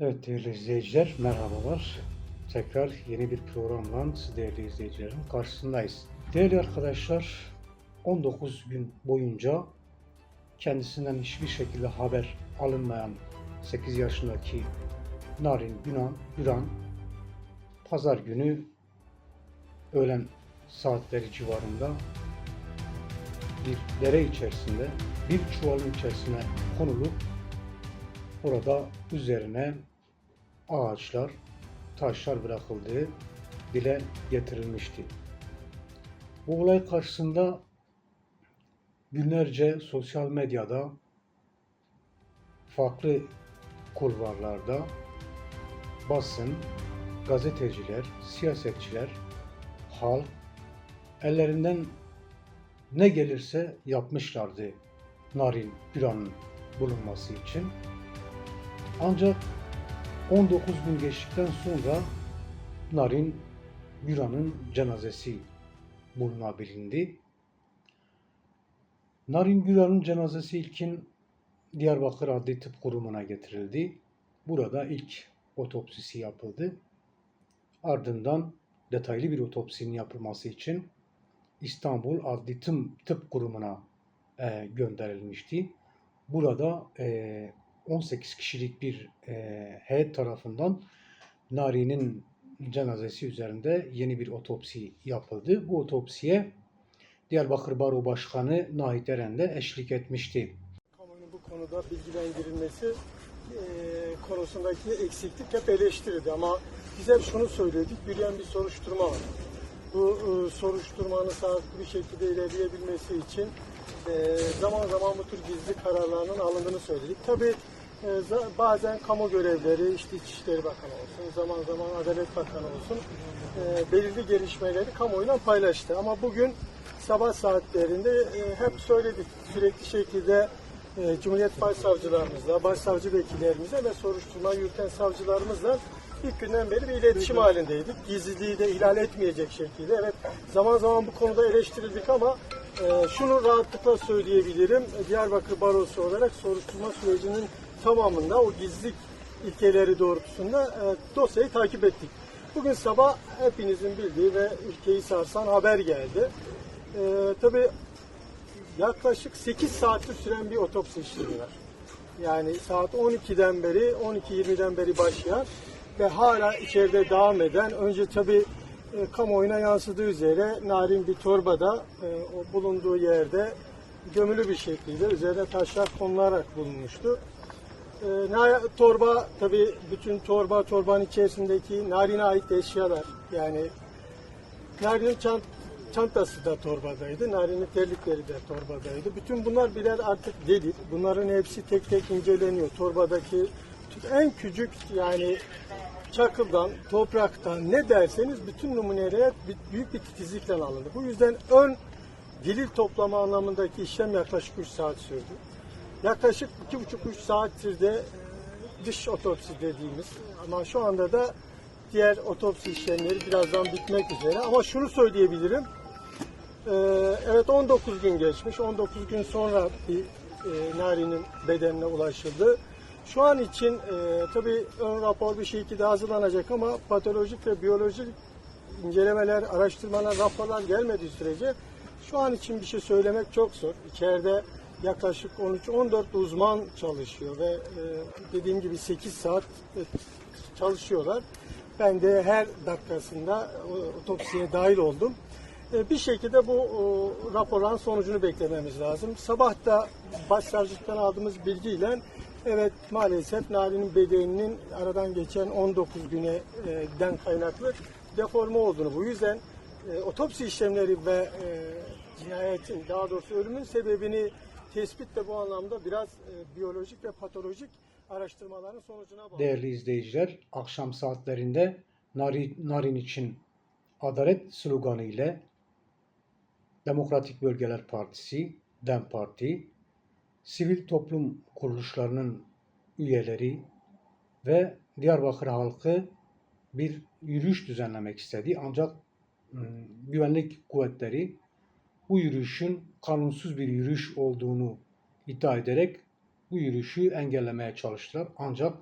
Evet değerli izleyiciler merhabalar. Tekrar yeni bir programla siz değerli izleyicilerin karşısındayız. Değerli arkadaşlar 19 gün boyunca kendisinden hiçbir şekilde haber alınmayan 8 yaşındaki Narin Günan, Güran pazar günü öğlen saatleri civarında bir dere içerisinde bir çuvalın içerisine konulup Orada üzerine ağaçlar, taşlar bırakıldığı dile getirilmişti. Bu olay karşısında günlerce sosyal medyada, farklı kulvarlarda basın, gazeteciler, siyasetçiler, halk ellerinden ne gelirse yapmışlardı Narin Güran'ın bulunması için. Ancak 19 gün geçtikten sonra Narin Güran'ın cenazesi bulunabilindi. Narin Güran'ın cenazesi ilkin Diyarbakır Adli Tıp Kurumu'na getirildi. Burada ilk otopsisi yapıldı. Ardından detaylı bir otopsinin yapılması için İstanbul Adli Tıp, Kurumu'na e, gönderilmişti. Burada e, 18 kişilik bir e, heyet tarafından Nari'nin cenazesi üzerinde yeni bir otopsi yapıldı. Bu otopsiye Diyarbakır Baro Başkanı Nahit Eren de eşlik etmişti. Kamuoyunun bu konuda bilgilendirilmesi e, konusundaki eksiklik hep eleştirildi ama biz hep şunu söyledik, yürüyen bir soruşturma var. Bu e, soruşturmanın sağlıklı bir şekilde ilerleyebilmesi için e, zaman zaman bu tür gizli kararlarının alındığını söyledik. Tabii bazen kamu görevleri, işte İçişleri Bakanı olsun, zaman zaman Adalet Bakanı olsun, e, belirli gelişmeleri kamuoyuyla paylaştı. Ama bugün sabah saatlerinde e, hep söyledik, sürekli şekilde e, Cumhuriyet Başsavcılarımızla, Başsavcı Vekillerimizle ve soruşturma yürüten savcılarımızla ilk günden beri bir iletişim halindeydik. Gizliliği de ihlal etmeyecek şekilde. Evet zaman zaman bu konuda eleştirildik ama şunu rahatlıkla söyleyebilirim. Diyarbakır Barosu olarak soruşturma sürecinin tamamında o gizlilik ilkeleri doğrultusunda e, dosyayı takip ettik. Bugün sabah hepinizin bildiği ve ülkeyi sarsan haber geldi. E, tabii yaklaşık 8 saattir süren bir otopsi işlemi var. Yani saat 12'den beri, 12.20'den beri başlayan ve hala içeride devam eden, önce tabii e, kamuoyuna yansıdığı üzere narin bir torbada e, o bulunduğu yerde gömülü bir şekilde üzerine taşlar konularak bulunmuştu. E, na- torba tabii bütün torba torbanın içerisindeki narine ait eşyalar yani Nari'nin çant çantası da torbadaydı. Nari'nin terlikleri de torbadaydı. Bütün bunlar birer artık delil. Bunların hepsi tek tek inceleniyor. Torbadaki en küçük yani çakıldan, topraktan ne derseniz bütün numuneler büyük bir titizlikle alındı. Bu yüzden ön delil toplama anlamındaki işlem yaklaşık 3 saat sürdü. Yaklaşık 2,5-3 saattir de e, dış otopsi dediğimiz ama şu anda da diğer otopsi işlemleri birazdan bitmek üzere. Ama şunu söyleyebilirim. Ee, evet 19 gün geçmiş. 19 gün sonra bir e, Nari'nin bedenine ulaşıldı. Şu an için e, tabii ön rapor bir şekilde hazırlanacak ama patolojik ve biyolojik incelemeler, araştırmalar, raporlar gelmediği sürece şu an için bir şey söylemek çok zor. İçeride yaklaşık 13-14 uzman çalışıyor ve e, dediğim gibi 8 saat e, çalışıyorlar. Ben de her dakikasında o- otopsiye dahil oldum. E, Bir şekilde bu o, raporların sonucunu beklememiz lazım. Sabah da başsavcılıktan aldığımız bilgiyle evet maalesef Nari'nin bedeninin aradan geçen 19 güneden kaynaklı deforme olduğunu bu yüzden e, otopsi işlemleri ve e, cinayetin daha doğrusu ölümün sebebini tespit de bu anlamda biraz e, biyolojik ve patolojik araştırmaların sonucuna bağlı. Değerli izleyiciler, akşam saatlerinde Nari, Narin için adalet sloganı ile Demokratik Bölgeler Partisi, DEM Parti, sivil toplum kuruluşlarının üyeleri ve Diyarbakır halkı bir yürüyüş düzenlemek istedi. Ancak ım, güvenlik kuvvetleri bu yürüyüşün kanunsuz bir yürüyüş olduğunu iddia ederek bu yürüyüşü engellemeye çalıştılar. Ancak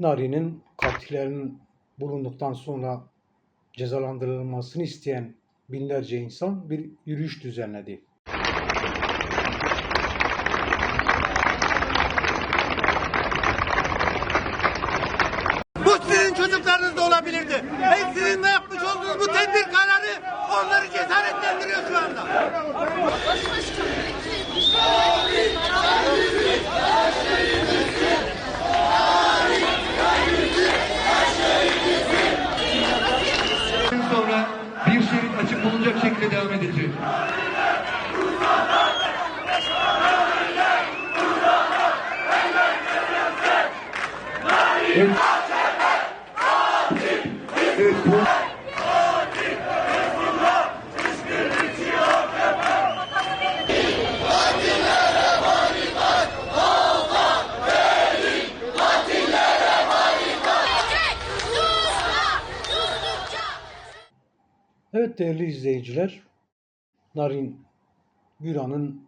Nari'nin katillerin bulunduktan sonra cezalandırılmasını isteyen binlerce insan bir yürüyüş düzenledi. Bu sizin çocuklarınız da olabilirdi. Ve sizin de yapmış olduğunuz bu tedbir kararı onları cesaretlendiriyor şu anda. sonra bir şerit açık bulunacak şekilde devam bu... Evet değerli izleyiciler, Narin Güran'ın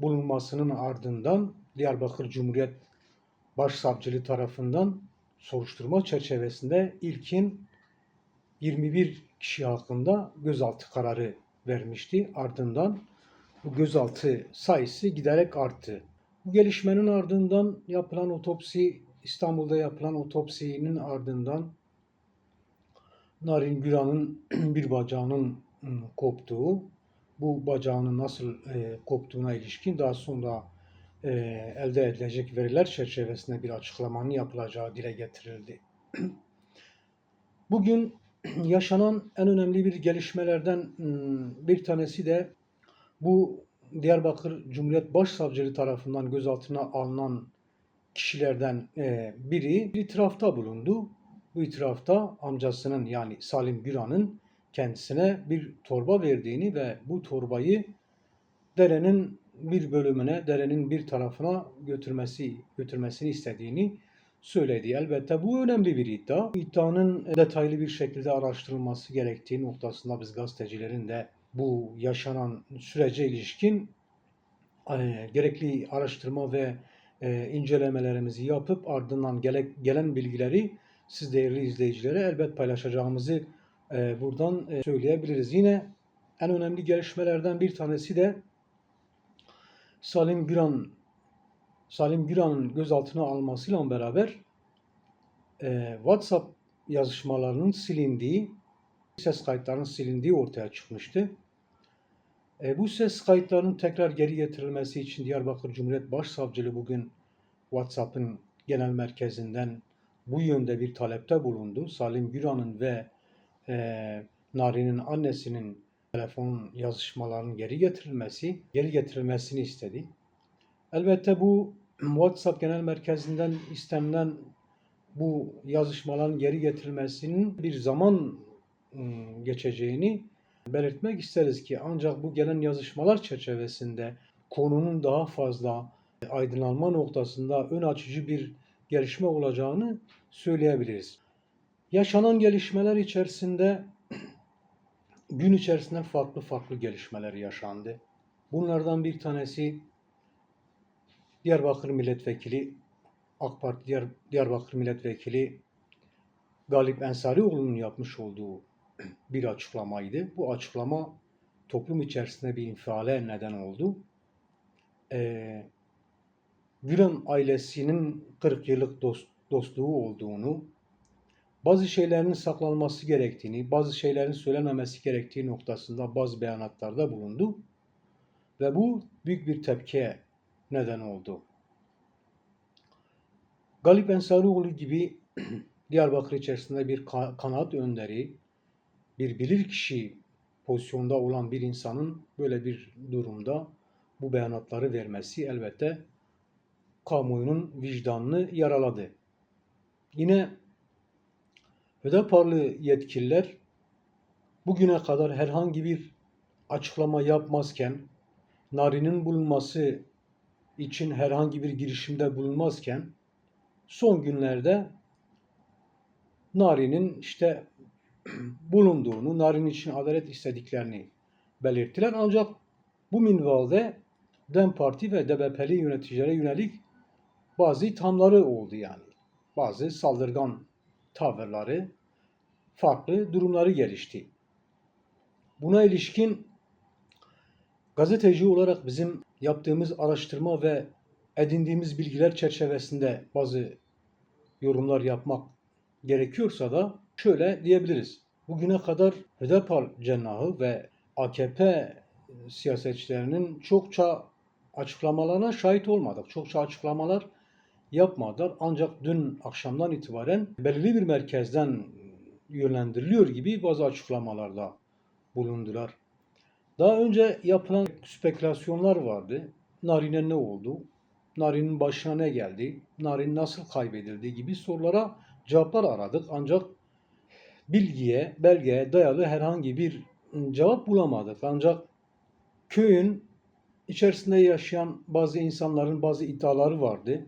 bulunmasının ardından Diyarbakır Cumhuriyet Başsavcılığı tarafından soruşturma çerçevesinde ilkin 21 kişi hakkında gözaltı kararı vermişti. Ardından bu gözaltı sayısı giderek arttı. Bu gelişmenin ardından yapılan otopsi, İstanbul'da yapılan otopsinin ardından Narin Güran'ın bir bacağının ım, koptuğu, bu bacağının nasıl e, koptuğuna ilişkin daha sonra e, elde edilecek veriler çerçevesinde bir açıklamanın yapılacağı dile getirildi. Bugün yaşanan en önemli bir gelişmelerden ım, bir tanesi de bu Diyarbakır Cumhuriyet Başsavcılığı tarafından gözaltına alınan kişilerden e, biri bir itirafta bulundu. Bu itirafta amcasının yani Salim Güran'ın kendisine bir torba verdiğini ve bu torbayı derenin bir bölümüne, derenin bir tarafına götürmesi götürmesini istediğini söyledi. Elbette bu önemli bir iddia. İddianın detaylı bir şekilde araştırılması gerektiği noktasında biz gazetecilerin de bu yaşanan sürece ilişkin e, gerekli araştırma ve e, incelemelerimizi yapıp ardından gele, gelen bilgileri siz değerli izleyicilere elbet paylaşacağımızı buradan e, söyleyebiliriz. Yine en önemli gelişmelerden bir tanesi de Salim Güran Salim Güran'ın gözaltına almasıyla beraber e, WhatsApp yazışmalarının silindiği, ses kayıtlarının silindiği ortaya çıkmıştı. E, bu ses kayıtlarının tekrar geri getirilmesi için Diyarbakır Cumhuriyet Başsavcılığı bugün WhatsApp'ın genel merkezinden bu yönde bir talepte bulundu. Salim Güran'ın ve e, Nari'nin annesinin telefon yazışmalarının geri getirilmesi, geri getirilmesini istedi. Elbette bu WhatsApp genel merkezinden istenilen bu yazışmaların geri getirilmesinin bir zaman ım, geçeceğini belirtmek isteriz ki ancak bu gelen yazışmalar çerçevesinde konunun daha fazla aydınlanma noktasında ön açıcı bir gelişme olacağını söyleyebiliriz. Yaşanan gelişmeler içerisinde gün içerisinde farklı farklı gelişmeler yaşandı. Bunlardan bir tanesi Diyarbakır Milletvekili AK Parti Diyar, Diyarbakır Milletvekili Galip Ensarioğlu'nun yapmış olduğu bir açıklamaydı. Bu açıklama toplum içerisinde bir infiale neden oldu. Ee, Gülen ailesinin 40 yıllık dost, dostluğu olduğunu, bazı şeylerin saklanması gerektiğini, bazı şeylerin söylenmemesi gerektiği noktasında bazı beyanatlarda bulundu. Ve bu büyük bir tepkiye neden oldu. Galip Ensarioğlu gibi Diyarbakır içerisinde bir ka- kanaat önderi, bir bilirkişi pozisyonda olan bir insanın böyle bir durumda bu beyanatları vermesi elbette kamuoyunun vicdanını yaraladı. Yine Hüdaparlı yetkililer bugüne kadar herhangi bir açıklama yapmazken, Nari'nin bulunması için herhangi bir girişimde bulunmazken, son günlerde Nari'nin işte bulunduğunu, Narin için adalet istediklerini belirttiler. Ancak bu minvalde DEM Parti ve DBP'li yöneticilere yönelik bazı ithamları oldu yani. bazı saldırgan tavırları, farklı durumları gelişti. Buna ilişkin gazeteci olarak bizim yaptığımız araştırma ve edindiğimiz bilgiler çerçevesinde bazı yorumlar yapmak gerekiyorsa da şöyle diyebiliriz. Bugüne kadar Hüdapar cenahı ve AKP siyasetçilerinin çokça açıklamalarına şahit olmadık. Çokça açıklamalar yapmadılar. Ancak dün akşamdan itibaren belirli bir merkezden yönlendiriliyor gibi bazı açıklamalarda bulundular. Daha önce yapılan spekülasyonlar vardı. Narin'e ne oldu? Narin'in başına ne geldi? Narin nasıl kaybedildi gibi sorulara cevaplar aradık. Ancak bilgiye, belgeye dayalı herhangi bir cevap bulamadık. Ancak köyün içerisinde yaşayan bazı insanların bazı iddiaları vardı.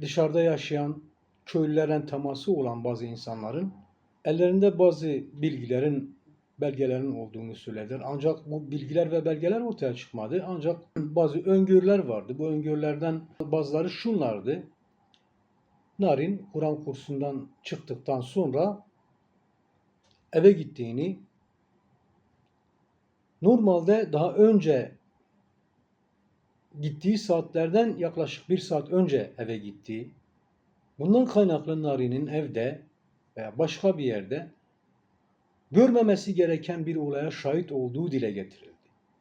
Dışarıda yaşayan köylülerden teması olan bazı insanların ellerinde bazı bilgilerin, belgelerin olduğunu söylediler. Ancak bu bilgiler ve belgeler ortaya çıkmadı. Ancak bazı öngörüler vardı. Bu öngörülerden bazıları şunlardı. Narin Kur'an kursundan çıktıktan sonra eve gittiğini, normalde daha önce gittiği saatlerden yaklaşık bir saat önce eve gitti. Bundan kaynaklı Nari'nin evde veya başka bir yerde görmemesi gereken bir olaya şahit olduğu dile getirildi.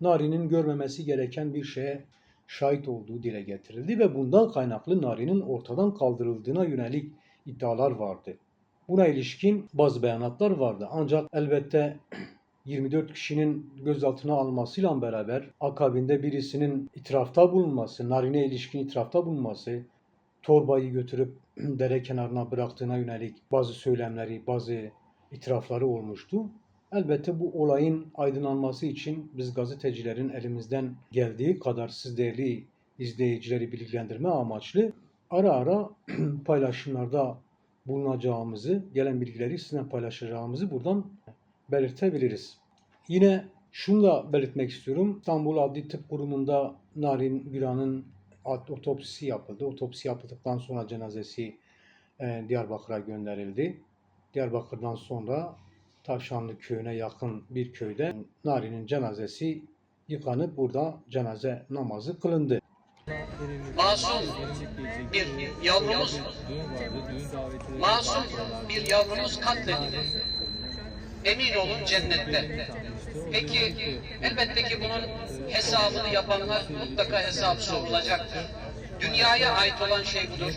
Nari'nin görmemesi gereken bir şeye şahit olduğu dile getirildi ve bundan kaynaklı Nari'nin ortadan kaldırıldığına yönelik iddialar vardı. Buna ilişkin bazı beyanatlar vardı. Ancak elbette 24 kişinin gözaltına almasıyla beraber akabinde birisinin itirafta bulunması, Narin'e ilişkin itirafta bulunması, torbayı götürüp dere kenarına bıraktığına yönelik bazı söylemleri, bazı itirafları olmuştu. Elbette bu olayın aydınlanması için biz gazetecilerin elimizden geldiği kadar siz değerli izleyicileri bilgilendirme amaçlı ara ara paylaşımlarda bulunacağımızı, gelen bilgileri sizinle paylaşacağımızı buradan belirtebiliriz. Yine şunu da belirtmek istiyorum. İstanbul Adli Tıp Kurumu'nda Narin Güran'ın otopsisi yapıldı. Otopsi yapıldıktan sonra cenazesi e, Diyarbakır'a gönderildi. Diyarbakır'dan sonra Tavşanlı köyüne yakın bir köyde Nari'nin cenazesi yıkanıp burada cenaze namazı kılındı. Masum bir yavrumuz, masum bir yavrumuz katledildi. Emin olun cennette. Peki elbette ki bunun hesabını yapanlar mutlaka hesap sorulacaktır. Dünyaya ait olan şey budur.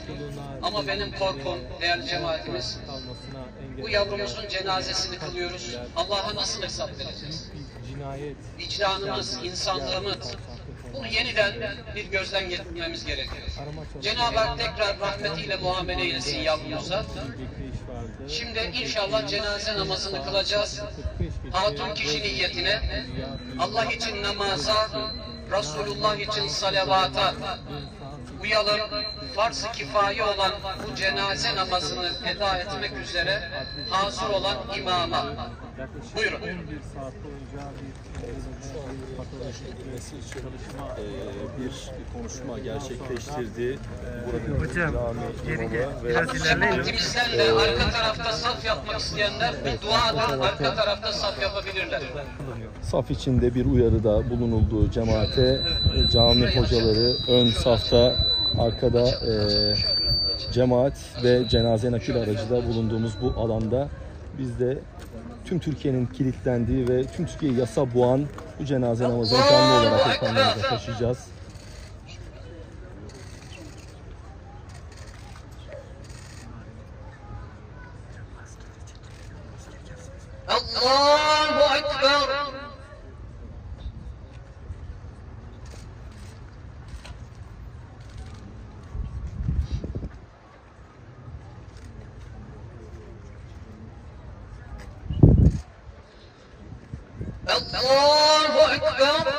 Ama benim korkum değerli cemaatimiz bu yavrumuzun cenazesini kılıyoruz. Allah'a nasıl hesap vereceğiz? Vicdanımız, insanlığımız bunu yeniden bir gözden geçirmemiz gerekiyor. Cenab-ı Hak tekrar rahmetiyle muamele eylesin yavrumuza. Şimdi inşallah cenaze namazını kılacağız. Hatun kişi niyetine, Allah için namaza, Resulullah için salavata uyalım. Farz-ı kifaye olan bu cenaze namazını eda etmek üzere hazır olan imama. Buyurun. 11 saat boyunca bir için çalışma bir, bir konuşma gerçekleştirdi. Buranın Hocam, geri gel. Cemaatimizden de arka tarafta saf yapmak isteyenler bu duadan arka tarafta saf yapabilirler. Saf içinde bir uyarıda bulunuldu cemaate. E, Cami hocaları ön safta arkada e, cemaat ve cenaze nakil aracı da bulunduğumuz bu alanda biz de tüm Türkiye'nin kilitlendiği ve tüm Türkiye'yi yasa boğan bu cenaze namazını canlı olarak ekranlarımıza taşıyacağız. الله أكبر.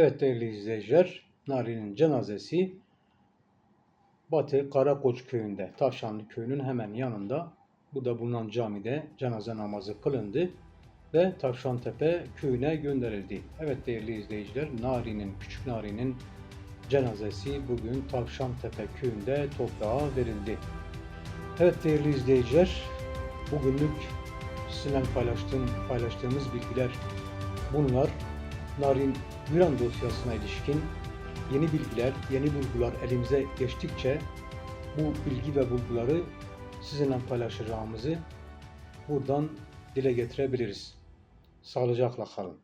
Evet değerli izleyiciler, Nari'nin cenazesi Batı Karakoç köyünde, Tavşanlı köyünün hemen yanında, burada bulunan camide cenaze namazı kılındı ve Tavşantepe köyüne gönderildi. Evet değerli izleyiciler, Nari'nin, Küçük Nari'nin cenazesi bugün Tavşantepe köyünde toprağa verildi. Evet değerli izleyiciler, bugünlük sizinle paylaştığım, paylaştığımız bilgiler bunlar. Narin Güran dosyasına ilişkin yeni bilgiler, yeni bulgular elimize geçtikçe bu bilgi ve bulguları sizinle paylaşacağımızı buradan dile getirebiliriz. Sağlıcakla kalın.